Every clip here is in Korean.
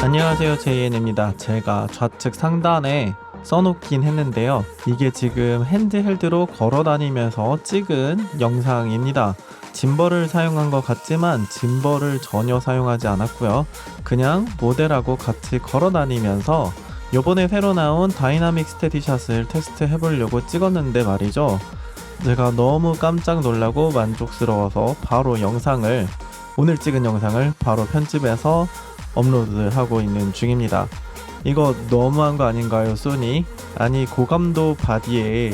안녕하세요 제이엔입니다. 제가 좌측 상단에 써놓긴 했는데요. 이게 지금 핸드헬드로 걸어 다니면서 찍은 영상입니다. 짐벌을 사용한 것 같지만 짐벌을 전혀 사용하지 않았고요. 그냥 모델하고 같이 걸어 다니면서 요번에 새로 나온 다이나믹 스테디샷을 테스트 해보려고 찍었는데 말이죠. 제가 너무 깜짝 놀라고 만족스러워서 바로 영상을 오늘 찍은 영상을 바로 편집해서 업로드하고 있는 중입니다. 이거 너무한 거 아닌가요, 소니? 아니 고감도 바디에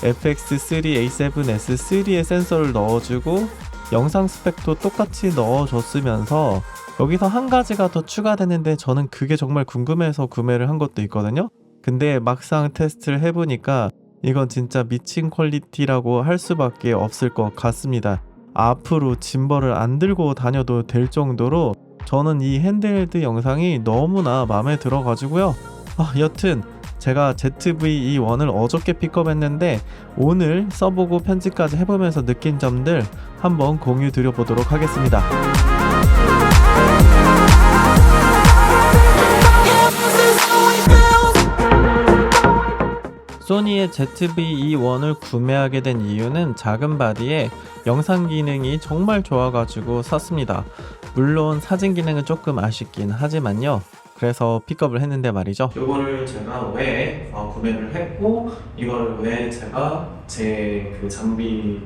FX3A7S3의 센서를 넣어주고 영상 스펙도 똑같이 넣어줬으면서 여기서 한 가지가 더 추가되는데 저는 그게 정말 궁금해서 구매를 한 것도 있거든요. 근데 막상 테스트를 해보니까 이건 진짜 미친 퀄리티라고 할 수밖에 없을 것 같습니다. 앞으로 짐벌을 안 들고 다녀도 될 정도로 저는 이 핸드헬드 영상이 너무나 마음에 들어가지고요. 아, 여튼 제가 ZV-E1을 어저께 픽업했는데 오늘 써보고 편집까지 해보면서 느낀 점들 한번 공유 드려보도록 하겠습니다. 소니의 ZV-E1을 구매하게 된 이유는 작은 바디에 영상 기능이 정말 좋아가지고 샀습니다. 물론 사진 기능은 조금 아쉽긴 하지만요. 그래서 픽업을 했는데 말이죠. 이거를 제가 왜 어, 구매를 했고 이걸 왜 제가 제 그 장비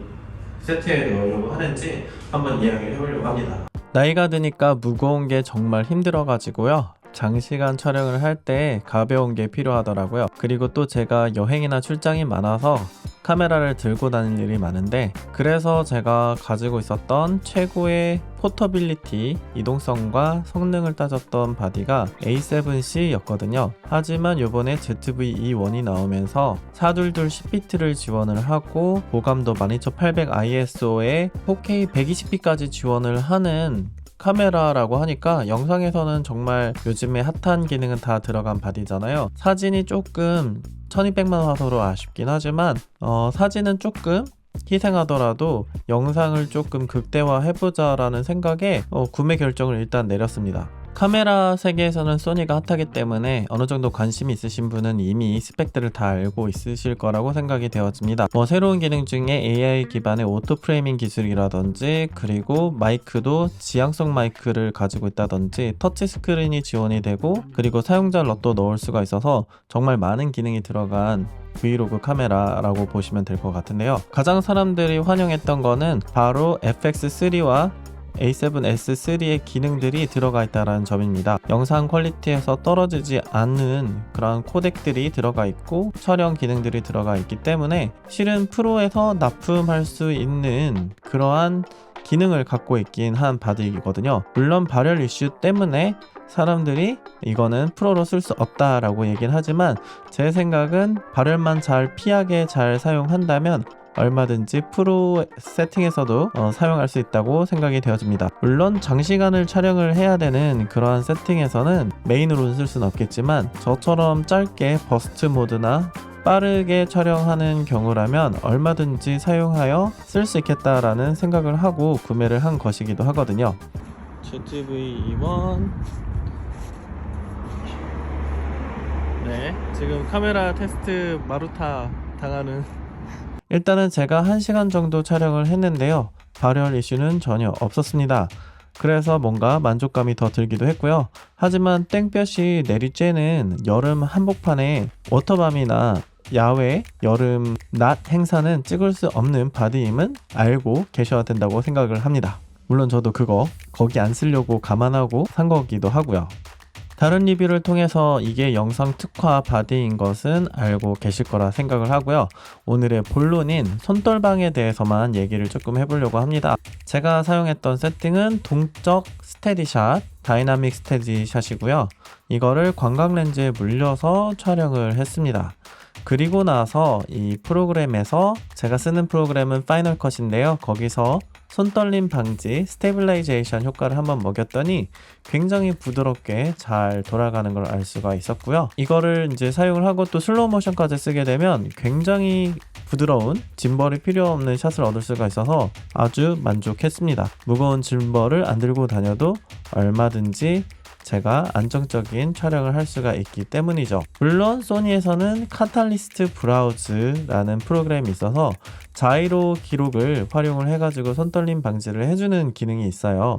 세트에 넣으려고 하는지 한번 이야기를 해보려고 합니다. 나이가 드니까 무거운 게 정말 힘들어가지고요. 장시간 촬영을 할 때 가벼운 게 필요하더라고요. 그리고 또 제가 여행이나 출장이 많아서 카메라를 들고 다닐 일이 많은데 그래서 제가 가지고 있었던 최고의 포터빌리티 이동성과 성능을 따졌던 바디가 A7C였거든요. 하지만 요번에 ZV-E1이 나오면서 422 10비트를 지원을 하고 보감도 12800 ISO에 4K 120p까지 지원을 하는 카메라라고 하니까 영상에서는 정말 요즘에 핫한 기능은 다 들어간 바디잖아요. 사진이 조금 1200만 화소로 아쉽긴 하지만 어, 사진은 조금 희생하더라도 영상을 조금 극대화해보자라는 생각에 어, 구매 결정을 일단 내렸습니다. 카메라 세계에서는 소니가 핫하기 때문에 어느 정도 관심이 있으신 분은 이미 스펙들을 다 알고 있으실 거라고 생각이 되어집니다. 뭐 새로운 기능 중에 AI 기반의 오토 프레이밍 기술이라든지 그리고 마이크도 지향성 마이크를 가지고 있다든지 터치 스크린이 지원이 되고 그리고 사용자 럿도 넣을 수가 있어서 정말 많은 기능이 들어간 브이로그 카메라라고 보시면 될 것 같은데요. 가장 사람들이 환영했던 거는 바로 FX3와 A7S3의 기능들이 들어가 있다는 점입니다. 영상 퀄리티에서 떨어지지 않는 그런 코덱들이 들어가 있고 촬영 기능들이 들어가 있기 때문에 실은 프로에서 납품할 수 있는 그러한 기능을 갖고 있긴 한 바디이거든요. 물론 발열 이슈 때문에 사람들이 이거는 프로로 쓸 수 없다라고 얘기는 하지만 제 생각은 발열만 잘 피하게 잘 사용한다면 얼마든지 프로 세팅에서도 어, 사용할 수 있다고 생각이 되어집니다. 물론 장시간을 촬영을 해야 되는 그러한 세팅에서는 메인으로 쓸 수는 없겠지만 저처럼 짧게 버스트 모드나 빠르게 촬영하는 경우라면 얼마든지 사용하여 쓸 수 있겠다라는 생각을 하고 구매를 한 것이기도 하거든요. ZV-E1 네, 지금 카메라 테스트 마루타 당하는 일단은 제가 1시간 정도 촬영을 했는데요. 발열 이슈는 전혀 없었습니다. 그래서 뭔가 만족감이 더 들기도 했고요. 하지만 땡볕이 내리쬐는 여름 한복판에 워터밤이나 야외 여름 낮 행사는 찍을 수 없는 바디임은 알고 계셔야 된다고 생각을 합니다. 물론 저도 그거 거기 안 쓰려고 감안하고 산 거기도 하고요. 다른 리뷰를 통해서 이게 영상 특화 바디인 것은 알고 계실 거라 생각을 하고요. 오늘의 본론인 손떨방에 대해서만 얘기를 조금 해보려고 합니다. 제가 사용했던 세팅은 동적 스테디샷, 다이나믹 스테디샷이고요. 이거를 관광 렌즈에 물려서 촬영을 했습니다. 그리고 나서 이 프로그램에서 제가 쓰는 프로그램은 파이널 컷인데요. 거기서 손떨림 방지 스테빌라이제이션 효과를 한번 먹였더니 굉장히 부드럽게 잘 돌아가는 걸 알 수가 있었고요. 이거를 이제 사용을 하고 또 슬로우 모션까지 쓰게 되면 굉장히 부드러운 짐벌이 필요 없는 샷을 얻을 수가 있어서 아주 만족했습니다. 무거운 짐벌을 안 들고 다녀도 얼마든지 제가 안정적인 촬영을 할 수가 있기 때문이죠. 물론 소니에서는 카탈리스트 브라우즈라는 프로그램이 있어서 자이로 기록을 활용을 해가지고 손떨림 방지를 해주는 기능이 있어요.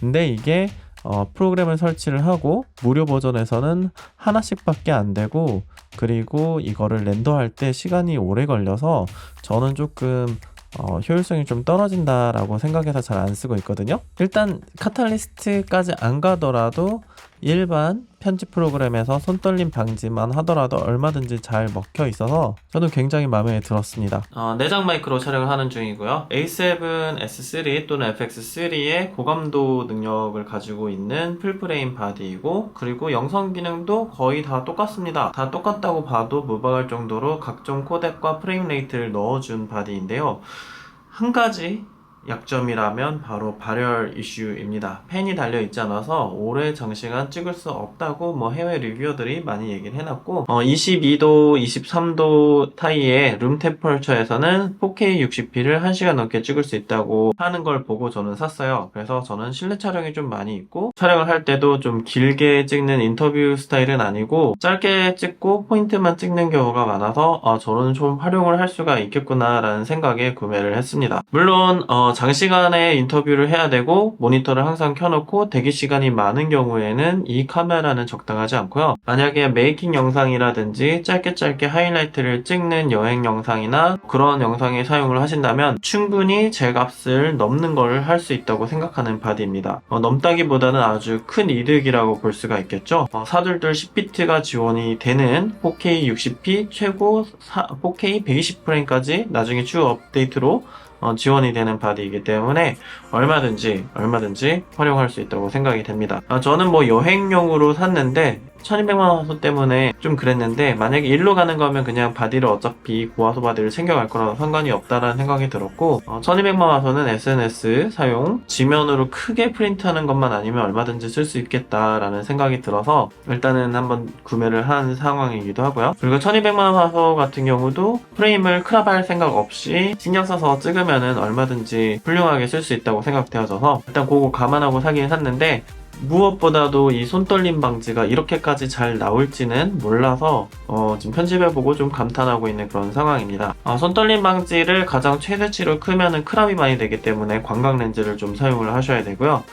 근데 이게 어, 프로그램을 설치를 하고 무료 버전에서는 하나씩밖에 안 되고 그리고 이거를 렌더할 때 시간이 오래 걸려서 저는 조금 어, 효율성이 좀 떨어진다라고 생각해서 잘 안 쓰고 있거든요. 일단 카탈리스트까지 안 가더라도 일반 편집 프로그램에서 손떨림 방지만 하더라도 얼마든지 잘 먹혀 있어서 저는 굉장히 마음에 들었습니다. 어, 내장 마이크로 촬영을 하는 중이고요. A7 S3 또는 FX3의 고감도 능력을 가지고 있는 풀프레임 바디이고 그리고 영상 기능도 거의 다 똑같습니다. 다 똑같다고 봐도 무방할 정도로 각종 코덱과 프레임 레이트를 넣어준 바디인데요. 한 가지 약점이라면 바로 발열 이슈입니다. 펜이 달려 있지 않아서 오래 장시간 찍을 수 없다고 뭐 해외 리뷰어들이 많이 얘기를 해놨고 어, 22도, 23도 사이에 룸 템퍼처에서는 4K 60p를 1시간 넘게 찍을 수 있다고 하는 걸 보고 저는 샀어요. 그래서 저는 실내 촬영이 좀 많이 있고 촬영을 할 때도 좀 길게 찍는 인터뷰 스타일은 아니고 짧게 찍고 포인트만 찍는 경우가 많아서 아, 저는 좀 활용을 할 수가 있겠구나라는 생각에 구매를 했습니다. 물론 어, 장시간에 인터뷰를 해야 되고 모니터를 항상 켜놓고 대기 시간이 많은 경우에는 이 카메라는 적당하지 않고요. 만약에 메이킹 영상이라든지 짧게 짧게 하이라이트를 찍는 여행 영상이나 그런 영상에 사용을 하신다면 충분히 제 값을 넘는 걸 할 수 있다고 생각하는 바디입니다. 어, 넘다기보다는 아주 큰 이득이라고 볼 수가 있겠죠. 어, 사둘둘 10비트가 지원이 되는 4K 60p 최고 사- 4K 120프레임까지 나중에 추후 업데이트로 어, 지원이 되는 바디이기 때문에 얼마든지 얼마든지 활용할 수 있다고 생각이 됩니다. 아, 저는 뭐 여행용으로 샀는데 1200만 화소 때문에 좀 그랬는데 만약에 일로 가는 거면 그냥 바디를 어차피 고화소 바디를 챙겨갈 거라 상관이 없다라는 생각이 들었고 어, 1200만 화소는 SNS 사용 지면으로 크게 프린트하는 것만 아니면 얼마든지 쓸 수 있겠다라는 생각이 들어서 일단은 한번 구매를 한 상황이기도 하고요. 그리고 1200만 화소 같은 경우도 프레임을 크랍할 생각 없이 신경 써서 찍으면은 얼마든지 훌륭하게 쓸 수 있다고 생각되어져서 일단 그거 감안하고 사긴 샀는데 무엇보다도 이 손떨림 방지가 이렇게까지 잘 나올지는 몰라서 어, 지금 편집해보고 좀 감탄하고 있는 그런 상황입니다. 어, 손떨림 방지를 가장 최대치로 크면은 크랍이 많이 되기 때문에 광각 렌즈를 좀 사용을 하셔야 되고요.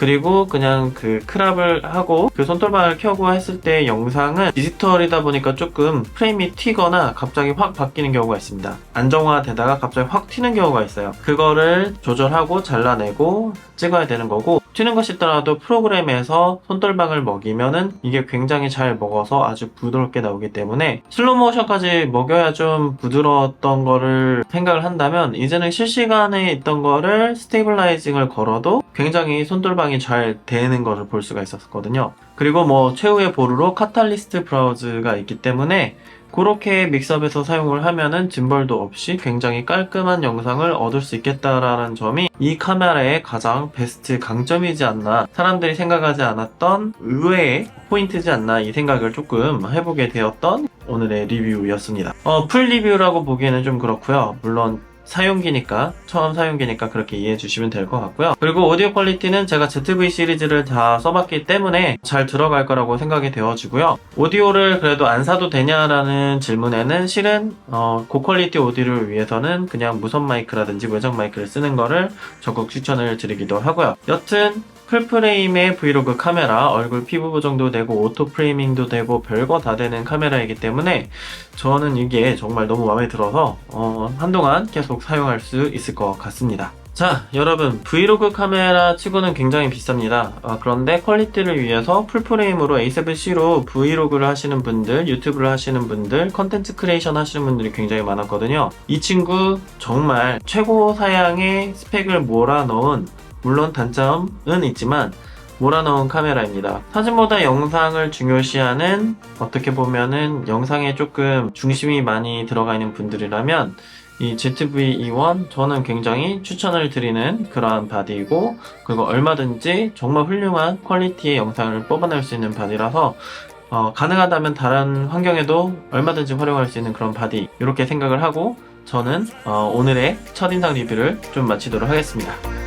그리고 그냥 그 크랍을 하고 그 손떨방을 켜고 했을 때 영상은 디지털이다 보니까 조금 프레임이 튀거나 갑자기 확 바뀌는 경우가 있습니다. 안정화되다가 갑자기 확 튀는 경우가 있어요. 그거를 조절하고 잘라내고 찍어야 되는 거고 튀는 것이 있더라도 프로그램에서 손떨방을 먹이면은 이게 굉장히 잘 먹어서 아주 부드럽게 나오기 때문에 슬로우 모션까지 먹여야 좀 부드러웠던 거를 생각을 한다면 이제는 실시간에 있던 거를 스테이블라이징을 걸어도 굉장히 손떨방이 잘 되는 것을 볼 수가 있었거든요. 그리고 뭐 최후의 보루로 카탈리스트 브라우즈가 있기 때문에 그렇게 믹스업해서 사용을 하면은 짐벌도 없이 굉장히 깔끔한 영상을 얻을 수 있겠다라는 점이 이 카메라의 가장 베스트 강점이지 않나 사람들이 생각하지 않았던 의외의 포인트지 않나 이 생각을 조금 해보게 되었던 오늘의 리뷰였습니다. 어, 풀 리뷰라고 보기에는 좀 그렇고요. 물론 사용기니까 처음 사용기니까 그렇게 이해해 주시면 될 것 같고요. 그리고 오디오 퀄리티는 제가 ZV 시리즈를 다 써봤기 때문에 잘 들어갈 거라고 생각이 되어지고요. 오디오를 그래도 안 사도 되냐라는 질문에는 실은 어, 고퀄리티 오디오를 위해서는 그냥 무선 마이크라든지 외장 마이크를 쓰는 거를 적극 추천을 드리기도 하고요. 여튼 풀프레임의 브이로그 카메라, 얼굴 피부 보정도 되고 오토 프레이밍도 되고 별거 다 되는 카메라이기 때문에 저는 이게 정말 너무 마음에 들어서 어, 한동안 계속 사용할 수 있을 것 같습니다. 자, 여러분 브이로그 카메라 치고는 굉장히 비쌉니다. 아, 그런데 퀄리티를 위해서 풀프레임으로 A7C로 브이로그를 하시는 분들, 유튜브를 하시는 분들, 컨텐츠 크리에이션 하시는 분들이 굉장히 많았거든요. 이 친구 정말 최고 사양의 스펙을 몰아넣은 물론 단점은 있지만 몰아넣은 카메라입니다. 사진보다 영상을 중요시하는 어떻게 보면은 영상에 조금 중심이 많이 들어가 있는 분들이라면 이 ZV-E1 저는 굉장히 추천을 드리는 그러한 바디이고 그리고 얼마든지 정말 훌륭한 퀄리티의 영상을 뽑아낼 수 있는 바디라서 어, 가능하다면 다른 환경에도 얼마든지 활용할 수 있는 그런 바디 이렇게 생각을 하고 저는 어, 오늘의 첫인상 리뷰를 좀 마치도록 하겠습니다.